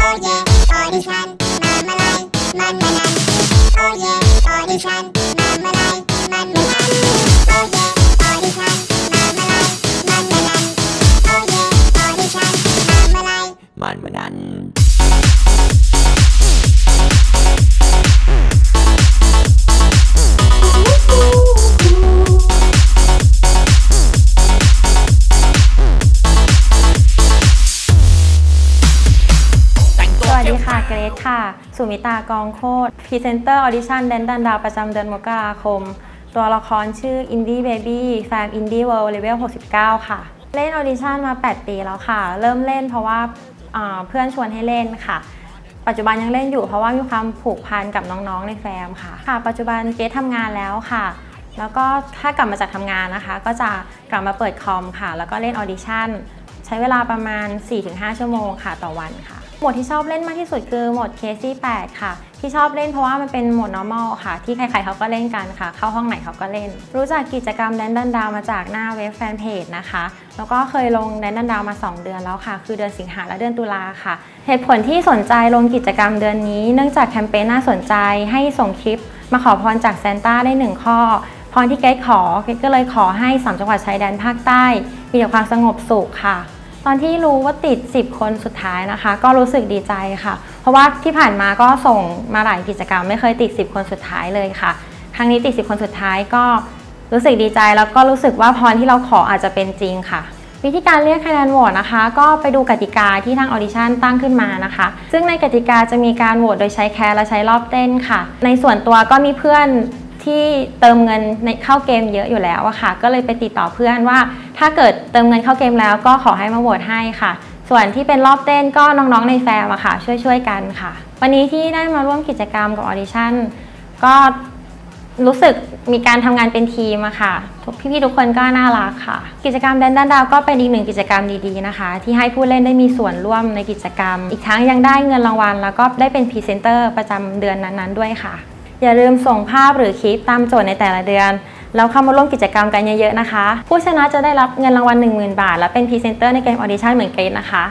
Oh yeah, audition, mamalay, man manan. Oh yeah, audition, mamalay, man manan. Oh yeah, audition, mamalay, man manan. Oh yeah, audition, mamalay. มันมันนั้นส กค่ะ สุมิตากองโคตรพรีเซนเตอร์ออดิชั่นแดนดันดาวประจำเดือนมกราคม ตัวละครชื่อ Indie Baby แฟมอิน Indie World Level 69 ค่ะ เล่นออดิชั่นมา 8 ปีแล้วค่ะ เริ่มเล่นเพราะว่าาเพื่อนชวนให้เล่นค่ะ ปัจจุบันยังเล่นอยู่เพราะว่ามีความผูกพันกับน้องๆในแฟมค่ะค่ะ ปัจจุบันเกรซทำงานแล้วค่ะแล้วก็ถ้ากลับมาจากทำงานนะคะ ก็จะกลับมาเปิดคอมค่ะ แล้วก็เล่นออดิชั่นใช้เวลาประมาณ 4-5 ชั่วโมงค่ะต่อวันค่ะ โหมดที่ชอบเล่นมากที่สุดคือโหมด Casey 8ค่ะ ที่ชอบเล่นเพราะว่ามันเป็นโหมด normal ค่ะ ที่ใครๆเขาก็เล่นกันค่ะ เข้าห้องไหนเขาก็เล่น รู้จักกิจกรรมแดนดันดาวมาจากหน้าเว็บแฟนเพจนะคะ แล้วก็เคยลงแดนดันดาวมา 2 เดือนแล้วค่ะ คือเดือนสิงหาและเดือนตุลาค่ะ เหตุผลที่สนใจลงกิจกรรมเดือนนี้ เนื่องจากแคมเปญน่าสนใจให้ส่งคลิป มาขอพรจากซนต้าได้หนึ่งข้อพรที่เกรทขอเกรทก็เลยขอให้สามจังหวัดชายแดนภาคใต้ มีแต่ความสงบสุขค่ะ อนที่รู้ว่าติด 10 คนสุดท้ายนะคะ ก็รู้สึกดีใจค่ะ เพราะว่าที่ผ่านมาก็ส่งมาหลายกิจกรรม ไม่เคยติด 10 คนสุดท้ายเลยค่ะ ครั้งนี้ติด 10 คนสุดท้ายก็รู้สึกดีใจแล้วก็รู้สึกว่าพรที่เราขออาจจะเป็นจริงค่ะ วิธีการเรียกคะแนนโหวตนะคะ ก็ไปดูกติกาที่ทางออดิชั่นตั้งขึ้นมานะคะ ซึ่งในกติกาจะมีการโหวตโดยใช้แคร์และใช้รอบเต้นค่ะ ในส่วนตัวก็มีเพื่อน ที่เติมเงินในเข้าเกมเยอะอยู่แล้วอะค่ะ ก็เลยไปติดต่อเพื่อนว่า ถ้าเกิดเติมเงินเข้าเกมแล้วก็ขอให้มาโหวตให้ค่ะ ส่วนที่เป็นรอบเต้นก็น้องๆในแฟมอะค่ะ ช่วยๆกันค่ะ วันนี้ที่ได้มาร่วมกิจกรรมกับออดิชั่นก็รู้สึกมีการทำงานเป็นทีมอะค่ะ พี่ๆทุกคนก็น่ารักค่ะ กิจกรรมแดนด้านดาวก็เป็นอีกหนึ่งกิจกรรมดีๆนะคะ ที่ให้ผู้เล่นได้มีส่วนร่วมในกิจกรรม อีกทั้งยังได้เงินรางวัล แล้วก็ได้เป็นพรีเซนเตอร์ประจำเดือนนั้นๆด้วยค่ะ อย่าลืมส่งภาพหรือคลิปตามโจทย์ในแต่ละเดือน แล้วเข้ามาร่วมกิจกรรมกันเยอะๆนะคะ ผู้ชนะจะได้รับเงินรางวัล 10,000 บาท และเป็นพรีเซนเตอร์ในเกมออดิชั่นเหมือนเกรดนะคะ